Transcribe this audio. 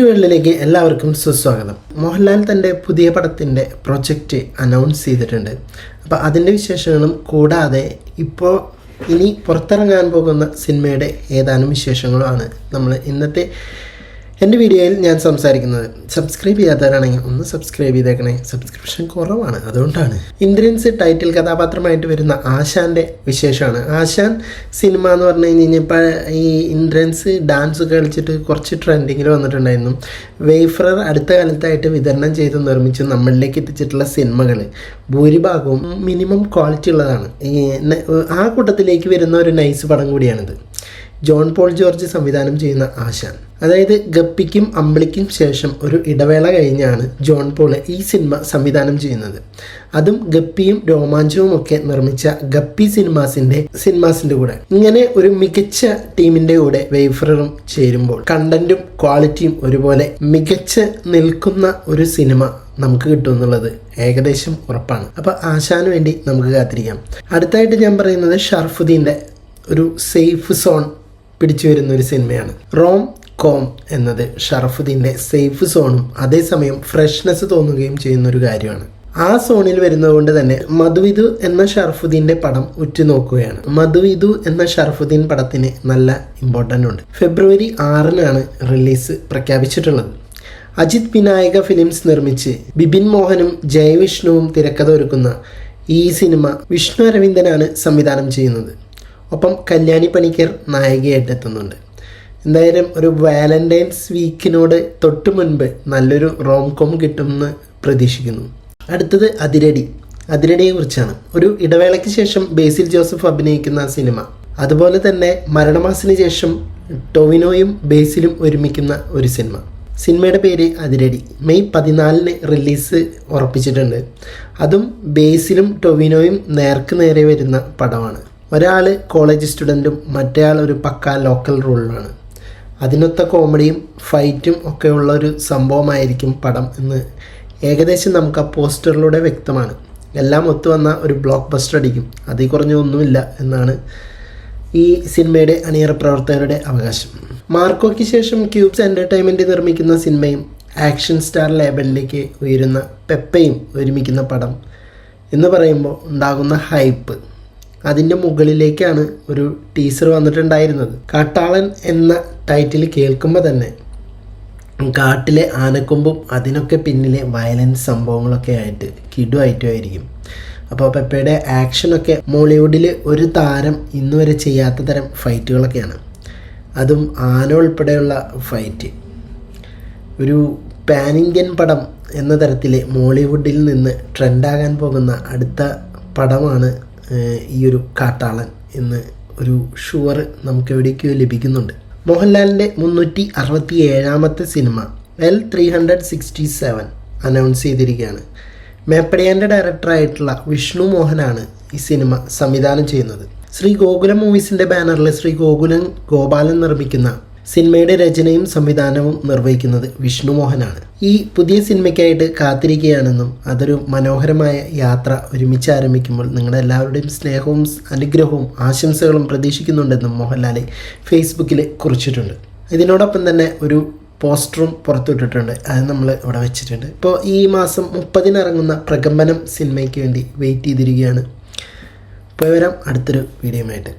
വേൾഡിലേക്ക് എല്ലാവർക്കും സുസ്വാഗതം. മോഹൻലാൽ തന്റെ പുതിയ പടത്തിന്റെ പ്രൊജക്റ്റ് അനൗൺസ് ചെയ്തിട്ടുണ്ട്. അപ്പോൾ അതിന്റെ വിശേഷങ്ങളും കൂടാതെ ഇപ്പോൾ ഇനി പുറത്തിറങ്ങാൻ പോകുന്ന സിനിമയുടെ ഏതാനും വിശേഷങ്ങളുമാണ്. നമ്മൾ ഇന്നത്തെ എന്റെ വീഡിയോയിൽ ഞാൻ സംസാരിക്കുന്നത് സബ്സ്ക്രൈബ് ചെയ്യാത്തവരാണെങ്കിൽ ഒന്ന് സബ്സ്ക്രൈബ് ചെയ്തേക്കണേ. സബ്സ്ക്രിപ്ഷൻ കുറവാണ്. അതുകൊണ്ടാണ്. ഇന്ദ്രൻസ് ടൈറ്റിൽ കഥാപാത്രമായിട്ട് വരുന്ന ആശാന്റെ വിശേഷമാണ്. ആശാൻ സിനിമ എന്ന് പറഞ്ഞു കഴിഞ്ഞാൽ ഇപ്പോൾ ഈ ഇന്ദ്രൻസ് ഡാൻസ് കളിച്ചിട്ട് കുറച്ച് ട്രെൻഡിങ്ങിൽ വന്നിട്ടുണ്ടായിരുന്നു. വെയ്ഫ്രർ അടുത്ത കാലത്തായിട്ട് വിതരണം ചെയ്ത് നിർമ്മിച്ച് നമ്മളിലേക്ക് എത്തിച്ചിട്ടുള്ള സിനിമകൾ ഭൂരിഭാഗവും മിനിമം ക്വാളിറ്റി ഉള്ളതാണ്. ആ കൂട്ടത്തിലേക്ക് വരുന്ന ഒരു നൈസ് പടം കൂടിയാണിത്. ജോൺ പോൾ ജോർജ് സംവിധാനം ചെയ്യുന്ന ആശാൻ. അതായത് ഗപ്പിക്കും അമ്പിളിക്കും ശേഷം ഒരു ഇടവേള കഴിഞ്ഞാണ് ജോൺ പോൾ ഈ സിനിമ സംവിധാനം ചെയ്യുന്നത്. അതും ഗപ്പിയും രോമാഞ്ചവും ഒക്കെ നിർമ്മിച്ച ഗപ്പി സിനിമാസിന്റെ സിനിമാസിന്റെ കൂടെ. ഇങ്ങനെ ഒരു മികച്ച ടീമിന്റെ കൂടെ വെയ്ഫറും ചേരുമ്പോൾ കണ്ടന്റും ക്വാളിറ്റിയും ഒരുപോലെ മികച്ച് നിൽക്കുന്ന ഒരു സിനിമ നമുക്ക് കിട്ടും എന്നുള്ളത് ഏകദേശം ഉറപ്പാണ്. അപ്പോൾ ആശാന് വേണ്ടി നമുക്ക് കാത്തിരിക്കാം. അടുത്തായിട്ട് ഞാൻ പറയുന്നത് ഷർഫുദ്ദീന്റെ ഒരു സേഫ് സോൺ പിടിച്ചു വരുന്ന ഒരു സിനിമയാണ്. റോം കോം എന്നത് ഷറഫുദ്ദീന്റെ സേഫ് സോണും അതേസമയം ഫ്രഷ്നെസ് തോന്നുകയും ചെയ്യുന്ന ഒരു കാര്യമാണ്. ആ സോണിൽ വരുന്നതുകൊണ്ട് തന്നെ മധുവിധു എന്ന ഷറഫുദ്ദീന്റെ പടം ഉറ്റുനോക്കുകയാണ്. മധുവിധു എന്ന ഷറഫുദ്ദീൻ പടത്തിന് നല്ല ഇമ്പോർട്ടന്റ് ഉണ്ട്. ഫെബ്രുവരി ആറിനാണ് റിലീസ് പ്രഖ്യാപിച്ചിട്ടുള്ളത്. അജിത് വിനായക ഫിലിംസ് നിർമ്മിച്ച് ബിപിൻ മോഹനും ജയവിഷ്ണുവും തിരക്കഥ ഒരുക്കുന്ന ഈ സിനിമ വിഷ്ണു അരവിന്ദനാണ് സംവിധാനം ചെയ്യുന്നത്. ഒപ്പം കല്യാണി പണിക്കർ നായികയായിട്ട് എത്തുന്നുണ്ട് എന്തായാലും ഒരു വാലന്റൈൻസ് വീക്കിനോട് തൊട്ട് മുൻപ് നല്ലൊരു റോം കോം കിട്ടുമെന്ന് പ്രതീക്ഷിക്കുന്നു. അടുത്തത് അതിരടി. അതിരടിയെ കുറിച്ചാണ്. ഒരു ഇടവേളയ്ക്ക് ശേഷം ബേസിൽ ജോസഫ് അഭിനയിക്കുന്ന സിനിമ. അതുപോലെ തന്നെ മരണമാസിന് ശേഷം ടൊവിനോയും ബേസിലും ഒരുമിക്കുന്ന ഒരു സിനിമ. സിനിമയുടെ പേര് അതിരടി. മെയ് പതിനാലിന് റിലീസ് ഉറപ്പിച്ചിട്ടുണ്ട്. അതും ബേസിലും ടൊവിനോയും നേർക്ക് നേരെ വരുന്ന പടമാണ്. ഒരാൾ കോളേജ് സ്റ്റുഡന്റും മറ്റേയാൾ ഒരു പക്ക ലോക്കൽ റോളിലാണ് അതിനൊത്ത കോമഡിയും ഫൈറ്റും ഒക്കെ ഉള്ള ഒരു സംഭവമായിരിക്കും പടം എന്ന് ഏകദേശം നമുക്ക് ആ പോസ്റ്ററിലൂടെ വ്യക്തമാണ്. എല്ലാം ഒത്തു വന്ന ഒരു ബ്ലോക്ക് ബസ്റ്റർ അടിക്കും. അതിൽ കുറഞ്ഞൊന്നുമില്ല എന്നാണ് ഈ സിനിമയുടെ അണിയറ പ്രവർത്തകരുടെ അവകാശം. മാർക്കോയ്ക്ക് ശേഷം ക്യൂബ്സ് എന്റർടൈൻമെന്റ് നിർമ്മിക്കുന്ന സിനിമയും ആക്ഷൻ സ്റ്റാർ ലേബലിലേക്ക് ഉയരുന്ന പെപ്പയും ഒരുമിക്കുന്ന പടം എന്ന് പറയുമ്പോൾ ഉണ്ടാകുന്ന ഹൈപ്പ് അതിന്റെ മുകളിലേക്കാണ് ഒരു ടീസർ വന്നിട്ടുണ്ടായിരുന്നത്. കാട്ടാളൻ എന്ന ടൈറ്റിൽ കേൾക്കുമ്പോൾ തന്നെ കാട്ടിലെ ആനക്കൊമ്പും അതിനൊക്കെ പിന്നിലെ വയലൻസ് സംഭവങ്ങളൊക്കെ ആയിട്ട് കിടുവായിട്ടുമായിരിക്കും. അപ്പോൾ പെപ്പയുടെ ആക്ഷനൊക്കെ മോളിവുഡിൽ ഒരു താരം ഇന്ന് വരെ ചെയ്യാത്ത തരം ഫൈറ്റുകളൊക്കെയാണ് അതും ആന ഉൾപ്പെടെയുള്ള ഫൈറ്റ് ഒരു ഇന്ത്യൻ പടം എന്ന തരത്തിൽ മോളിവുഡിൽ നിന്ന് ട്രെൻഡാകാൻ പോകുന്ന അടുത്ത പടമാണ് ഈ ഒരു കാട്ടാളൻ എന്ന് ഒരു ഷുവർ നമുക്ക് എവിടേക്കോ ലഭിക്കുന്നുണ്ട്. മോഹൻലാലിന്റെ മുന്നൂറ്റി അറുപത്തി ഏഴാമത്തെ cinema L three hundred sixty seven announce ചെയ്തിരിക്കുകയാണ് മേപ്പടിയാന്റെ ഡയറക്ടറായിട്ടുള്ള വിഷ്ണു മോഹനാണ് ഈ സിനിമ സംവിധാനം ചെയ്യുന്നത്. ശ്രീ ഗോകുലം മൂവീസിന്റെ ബാനറിൽ ശ്രീ ഗോകുലം ഗോപാലൻ നിർമ്മിക്കുന്ന സിനിമയുടെ രചനയും സംവിധാനവും നിർവഹിക്കുന്നത് വിഷ്ണു മോഹനാണ് ഈ പുതിയ സിനിമയ്ക്കായിട്ട് കാത്തിരിക്കുകയാണെന്നും അതൊരു മനോഹരമായ യാത്ര ഒരുമിച്ച് ആരംഭിക്കുമ്പോൾ നിങ്ങളുടെ എല്ലാവരുടെയും സ്നേഹവും അനുഗ്രഹവും ആശംസകളും പ്രതീക്ഷിക്കുന്നുണ്ടെന്നും മോഹൻലാൽ ഫേസ്ബുക്കിൽ കുറിച്ചിട്ടുണ്ട്. ഇതിനോടൊപ്പം തന്നെ ഒരു പോസ്റ്ററും പുറത്തുവിട്ടിട്ടുണ്ട്. അത് നമ്മൾ ഇവിടെ വെച്ചിട്ടുണ്ട്. ഇപ്പോൾ ഈ മാസം മുപ്പതിന് ഇറങ്ങുന്ന പ്രകമ്പനം സിനിമയ്ക്ക് വേണ്ടി വെയിറ്റ് ചെയ്തിരിക്കുകയാണ്. പോയി വരാം. അടുത്തൊരു വീഡിയോയുമായിട്ട്.